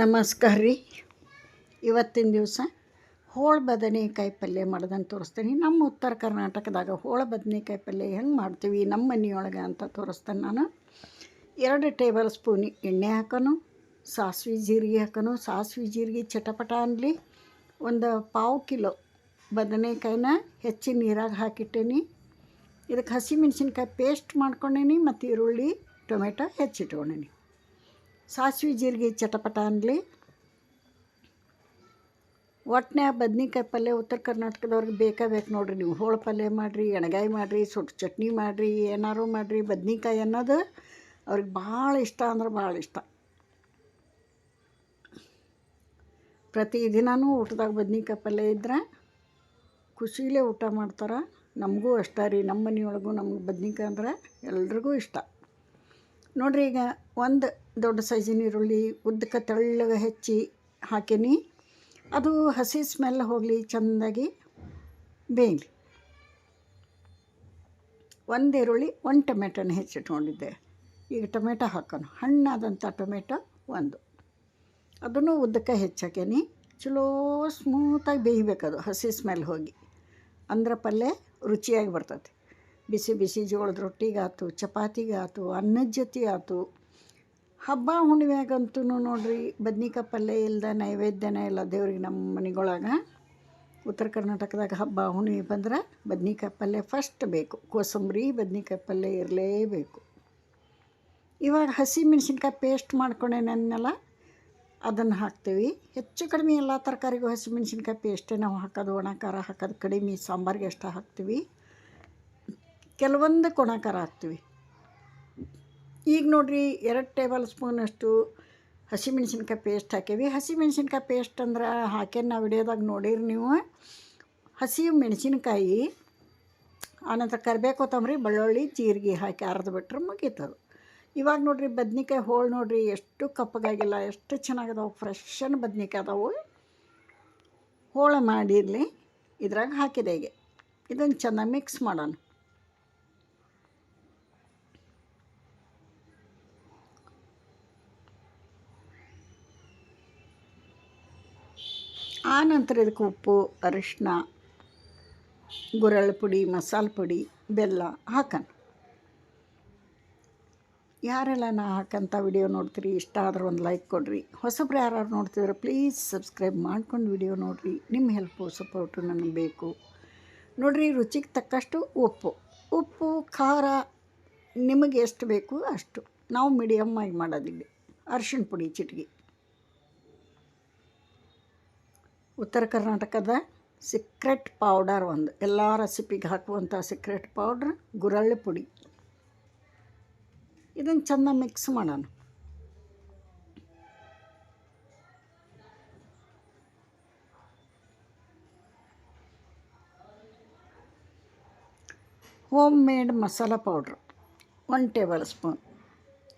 ನಮಸ್ಕಾರ ರೀ. ಇವತ್ತಿನ ದಿವಸ ಹೋಳ ಬದನೆಕಾಯಿ ಪಲ್ಯ ಮಾಡೋದನ್ನು ತೋರಿಸ್ತೀನಿ. ನಮ್ಮ ಉತ್ತರ ಕರ್ನಾಟಕದಾಗ ಹೋಳ ಬದನೆಕಾಯಿ ಪಲ್ಯ ಹೆಂಗೆ ಮಾಡ್ತೀವಿ, ನಮ್ಮ ಮನೆಯೊಳಗೆ ಅಂತ ತೋರಿಸ್ತೇನೆ ನಾನು. ಎರಡು ಟೇಬಲ್ ಸ್ಪೂನ್ ಎಣ್ಣೆ ಹಾಕೋನು, ಸಾಸಿವೆ ಜೀರಿಗೆ ಹಾಕೋನು. ಸಾಸಿವೆ ಜೀರಿಗೆ ಚಟಪಟ ಅನ್ನಲಿ ಒಂದು ಪಾವು ಕಿಲೋ ಬದನೆಕಾಯಿನ ಹೆಚ್ಚಿ ನೀರಾಗ ಹಾಕಿಟ್ಟೇನಿ. ಇದಕ್ಕೆ ಹಸಿ ಮೆಣಸಿನ್ಕಾಯಿ ಪೇಸ್ಟ್ ಮಾಡ್ಕೊಂಡೇನಿ ಮತ್ತು ಈರುಳ್ಳಿ, ಟೊಮೆಟೊ ಹೆಚ್ಚಿಟ್ಕೊಂಡೇನಿ. ಸಾಸಿವೆ ಜೀರಿಗೆ ಚಟಪಟ ಅನ್ಲಿ. ಒಟ್ನ್ಯಾಗ ಬದ್ನಿಕಾಯಿ ಪಲ್ಯ ಉತ್ತರ ಕರ್ನಾಟಕದವ್ರಿಗೆ ಬೇಕಾ ಬೇಕು ನೋಡಿರಿ ನೀವು. ಹೋಳು ಪಲ್ಯ ಮಾಡಿರಿ, ಎಣಗಾಯಿ ಮಾಡಿರಿ ಸೊಟ್ಟು ಚಟ್ನಿ ಮಾಡಿರಿ, ಏನಾರು ಮಾಡಿರಿ. ಬದ್ನಿಕಾಯಿ ಅನ್ನೋದು ಅವ್ರಿಗೆ ಭಾಳ ಇಷ್ಟ ಅಂದ್ರೆ ಭಾಳ ಇಷ್ಟ. ಪ್ರತಿದಿನವೂ ಊಟದಾಗ ಬದ್ನಿಕಾಯಿ ಪಲ್ಯ ಇದ್ರೆ ಖುಷಿಲೇ ಊಟ ಮಾಡ್ತಾರೆ. ನಮಗೂ ಅಷ್ಟ ರೀ. ನಮ್ಮ ಮನೆಯೊಳಗೂ ನಮ್ಗೆ ಬದ್ನಿಕಾಯಿ ಅಂದ್ರೆ ಎಲ್ರಿಗೂ ಇಷ್ಟ. ನೋಡಿರಿ ಈಗ ಒಂದು ದೊಡ್ಡ ಸೈಜಿನ ಈರುಳ್ಳಿ ಉದ್ದಕ್ಕೆ ತೆಳ್ಳಗೆ ಹೆಚ್ಚಿ ಹಾಕೀನಿ. ಅದು ಹಸಿ ಸ್ಮೆಲ್ ಹೋಗಲಿ, ಚೆಂದಾಗಿ ಬೇಯಲಿ. ಒಂದು ಈರುಳ್ಳಿ, ಒಂದು ಟೊಮೆಟೊನ ಹೆಚ್ಚಿಟ್ಕೊಂಡಿದ್ದೆ. ಈಗ ಟೊಮೆಟೊ ಹಾಕೋಣ. ಹಣ್ಣಾದಂಥ ಟೊಮೆಟೊ ಒಂದು. ಅದನ್ನು ಉದ್ದಕ್ಕೆ ಹೆಚ್ಚಾಕೇನಿ. ಚಲೋ ಸ್ಮೂತಾಗಿ ಬೇಯಬೇಕದು ಹಸಿ ಸ್ಮೆಲ್ ಹೋಗಿ. ಅಂದ್ರೆ ಪಲ್ಯ ರುಚಿಯಾಗಿ ಬರ್ತೈತಿ. ಬಿಸಿ ಬಿಸಿ ಜೋಳದ ರೊಟ್ಟಿಗಾತು, ಚಪಾತಿಗಾತು, ಅನ್ನದ ಜೊತೆ ಆತು ಹಬ್ಬ ಹುಣ್ಣಿಮೆಗಂತೂ ನೋಡ್ರಿ ಬದ್ನಿಕಾಯಿ ಪಲ್ಯ ಇಲ್ಲದ ನೈವೇದ್ಯನೇ ಇಲ್ಲ ದೇವ್ರಿಗೆ ನಮ್ಮ ಮನೆಗೊಳಗೆ. ಉತ್ತರ ಕರ್ನಾಟಕದಾಗ ಹಬ್ಬ ಹುಣ್ಣಿಮೆ ಬಂದ್ರೆ ಬದ್ನಿಕಾಯಿ ಪಲ್ಯ ಫಸ್ಟ್ ಬೇಕು. ಕೋಸಂಬರಿ ಬದ್ನಿಕಾಯಿ ಪಲ್ಯ ಇರಲೇಬೇಕು. ಇವಾಗ ಹಸಿ ಮೆಣಸಿನ್ಕಾಯಿ ಪೇಸ್ಟ್ ಮಾಡ್ಕೊಂಡೇನಲ್ಲ ಅದನ್ನು ಹಾಕ್ತೀವಿ. ಹೆಚ್ಚು ಕಡಿಮೆ ಎಲ್ಲ ತರಕಾರಿಗೂ ಹಸಿ ಮೆಣಸಿನ್ಕಾಯಿ ಪೇಸ್ಟೇ ನಾವು ಹಾಕೋದು, ಒಣ ಖಾರ ಹಾಕೋದು, ಕಡಿಮೆ ಸಾಂಬಾರಿಗೆ ಎಷ್ಟು ಹಾಕ್ತೀವಿ. ಕೆಲವೊಂದು ಒಣ ಖಾರ ಹಾಕ್ತೀವಿ. ಈಗ ನೋಡಿರಿ ಎರಡು ಟೇಬಲ್ ಸ್ಪೂನಷ್ಟು ಹಸಿಮೆಣ್ಸಿನ್ಕಾಯಿ ಪೇಸ್ಟ್ ಹಾಕೇವಿ. ಹಸಿಮೆಣ್ಸಿನ್ಕಾಯಿ ಪೇಸ್ಟ್ ಅಂದ್ರೆ ಹಾಕೇನು ನಾವು ವಿಡಿಯೋದಾಗ ನೋಡಿರಿ ನೀವು. ಹಸಿ ಮೆಣಸಿನ್ಕಾಯಿ, ಆನಂತರ ಕರಿಬೇವು ಕೊತ್ತಂಬರಿ, ಬೆಳ್ಳುಳ್ಳಿ, ಜೀರಿಗೆ ಹಾಕಿ ಅರ್ದು ಬಿಟ್ರೆ ಮುಗೀತದು. ಇವಾಗ ನೋಡಿರಿ ಬದ್ನಿಕಾಯಿ ಹೋಳು ನೋಡಿರಿ ಎಷ್ಟು ಕಪ್ಪಗಾಗಿಲ್ಲ, ಎಷ್ಟು ಚೆನ್ನಾಗಿದಾವೆ ಫ್ರೆಶನ್ ಬದ್ನಿಕಾಯಿ ಅದಾವು. ಹೋಳು ಮಾಡಿರಲಿ, ಇದ್ರಾಗ ಹಾಕಿದೆ ಈಗ. ಇದನ್ನು ಚೆನ್ನಾಗಿ ಮಿಕ್ಸ್ ಮಾಡೋಣ. ಆ ನಂತರ ಇದಕ್ಕೆ ಉಪ್ಪು ಅರಿಶಿನ ಗುರಳ್ ಪುಡಿ, ಮಸಾಲೆ ಪುಡಿ, ಬೆಲ್ಲ ಹಾಕೋಣ. ಯಾರೆಲ್ಲ ನಾ ಹಾಕಂಥ ವಿಡಿಯೋ ನೋಡ್ತೀರಿ, ಇಷ್ಟ ಆದ್ರೆ ಒಂದು ಲೈಕ್ ಕೊಡಿರಿ. ಹೊಸಬ್ರು ಯಾರು ನೋಡ್ತಿದ್ರೆ ಪ್ಲೀಸ್ ಸಬ್ಸ್ಕ್ರೈಬ್ ಮಾಡ್ಕೊಂಡು ವಿಡಿಯೋ ನೋಡಿರಿ. ನಿಮ್ಮ ಹೆಲ್ಪು ಸಪೋರ್ಟು ನನಗೆ ಬೇಕು. ನೋಡಿರಿ, ರುಚಿಗೆ ತಕ್ಕಷ್ಟು ಉಪ್ಪು. ಉಪ್ಪು, ಖಾರ ನಿಮಗೆ ಎಷ್ಟು ಬೇಕು ಅಷ್ಟು. ನಾವು ಮೀಡಿಯಮ್ಮಾಗಿ ಮಾಡೋದಿಲ್ಲ. ಅರಿಶಿಣ ಪುಡಿ ಚಿಟಗಿ. ಉತ್ತರ ಕರ್ನಾಟಕದ ಸಿಕ್ರೆಟ್ ಪೌಡರ್ ಒಂದು. ಎಲ್ಲ ರೆಸಿಪಿಗೆ ಹಾಕುವಂಥ ಸಿಕ್ರೆಟ್ ಪೌಡ್ರ್ ಗುರಳ್ಳಿ ಪುಡಿ. ಇದನ್ನು ಚೆಂದ ಮಿಕ್ಸ್ ಮಾಡೋಣ. Home made masala powder one tablespoon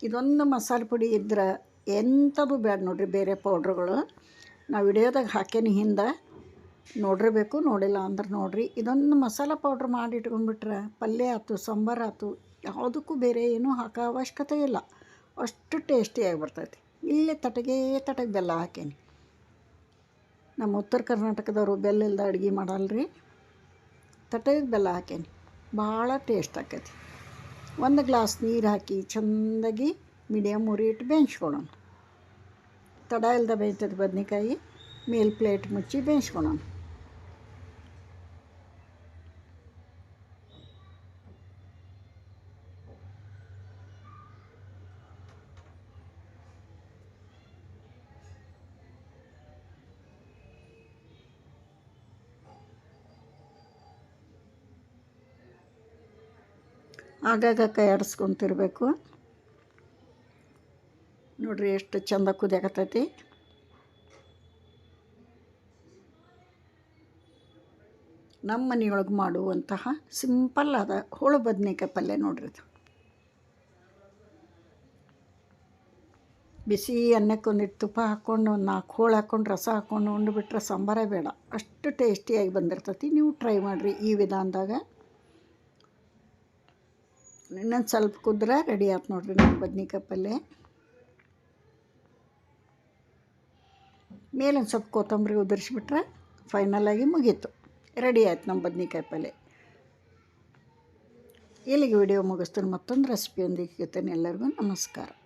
ಇದೊಂದು ಮಸಾಲೆ ಪುಡಿ ಇದ್ರೆ ಎಂಥದ್ದು ಬೇಡ ನೋಡಿರಿ, ಬೇರೆ ಪೌಡ್ರುಗಳು ನಾವು ವಿಡಿಯೋದಾಗ ಹಾಕೇನಿ ಹಿಂದೆ. ನೋಡಿರಬೇಕು, ನೋಡಿಲ್ಲ ಅಂದ್ರೆ ನೋಡಿರಿ. ಇದೊಂದು ಮಸಾಲ ಪೌಡ್ರ್ ಮಾಡಿ ಇಟ್ಕೊಂಡ್ಬಿಟ್ರೆ ಪಲ್ಯ ಆಯ್ತು ಸಾಂಬಾರು ಆಯ್ತು ಯಾವುದಕ್ಕೂ ಬೇರೆ ಏನೂ ಹಾಕೋ ಅವಶ್ಯಕತೆ ಇಲ್ಲ. ಅಷ್ಟು ಟೇಸ್ಟಿಯಾಗಿ ಬರ್ತೈತಿ. ಇಲ್ಲೇ ತಟಗೆ ತಟಗೆ ಬೆಲ್ಲ ಹಾಕೇನಿ ನಮ್ಮ ಉತ್ತರ ಕರ್ನಾಟಕದವರು ಬೆಲ್ಲ ಇಲ್ದ ಅಡುಗೆ ಮಾಡಲ್ರಿ. ತಟಗೆ ಬೆಲ್ಲ ಹಾಕೇನಿ ಭಾಳ ಟೇಸ್ಟ್ ಆಕೈತಿ. ಒಂದು ಗ್ಲಾಸ್ ನೀರು ಹಾಕಿ ಚೆಂದಾಗಿ ಮೀಡಿಯಮ್ ಉರಿ ಇಟ್ಟು ಬೇಯಿಸ್ಕೊಳ್ಳೋಣ ತಡ ಇಲ್ಲದೆ ಬೇಯ್ತದೆ ಬದ್ನೆಕಾಯಿ ಮೇಲ್ ಪ್ಲೇಟ್ ಮುಚ್ಚಿ ಬೇಯಿಸ್ಕೊಳೋಣ. ಆಗಾಗ ಕೈ ಆಡಿಸ್ಕೊತಿರ್ಬೇಕು. ನೋಡ್ರಿ ಎಷ್ಟು ಚಂದ ಕುದಿಯಾಕತ್ತೈತಿ ನಮ್ಮ ಮನೆಯೊಳಗೆ ಮಾಡುವಂತಹ ಸಿಂಪಲ್ ಆದ ಹೋಳು ಬದನೆಕಾಯಿ ಪಲ್ಯ ನೋಡ್ರಿ ಇದು. ಬಿಸಿ ಅನ್ನಕ್ಕೆ ಒಂದಿಟ್ಟು ತುಪ್ಪ ಹಾಕ್ಕೊಂಡು ಒಂದು ನಾಲ್ಕು ಹೋಳು ಹಾಕ್ಕೊಂಡು ರಸ ಹಾಕ್ಕೊಂಡು ಉಂಡುಬಿಟ್ರೆ ಸಾಂಬಾರೇ ಬೇಡ. ಅಷ್ಟು ಟೇಸ್ಟಿಯಾಗಿ ಬಂದಿರ್ತೈತಿ. ನೀವು ಟ್ರೈ ಮಾಡಿರಿ ಈ ವಿಧಾನದಾಗ. ಇನ್ನೊಂದು ಸ್ವಲ್ಪ ಕುದ್ರೆ ರೆಡಿ ಆಯ್ತು ನೋಡಿರಿ ನಮ್ಮ ಬದ್ನಿಕಾಯಿ ಪಲ್ಯ. ಮೇಲೊಂದು ಸ್ವಲ್ಪ ಕೊತ್ತಂಬರಿ ಉದುರಿಸ್ಬಿಟ್ರೆ ಫೈನಲಾಗಿ ಮುಗೀತು. ರೆಡಿ ಆಯ್ತು ನಮ್ಮ ಬದ್ನಿಕಾಯಿ ಪಲ್ಯ. ಇಲ್ಲಿಗೆ ವಿಡಿಯೋ ಮುಗಿಸ್ತೀನಿ. ಮತ್ತೊಂದು ರೆಸಿಪಿಯೊಂದಿಗೆ ಎಲ್ಲರಿಗೂ ನಮಸ್ಕಾರ.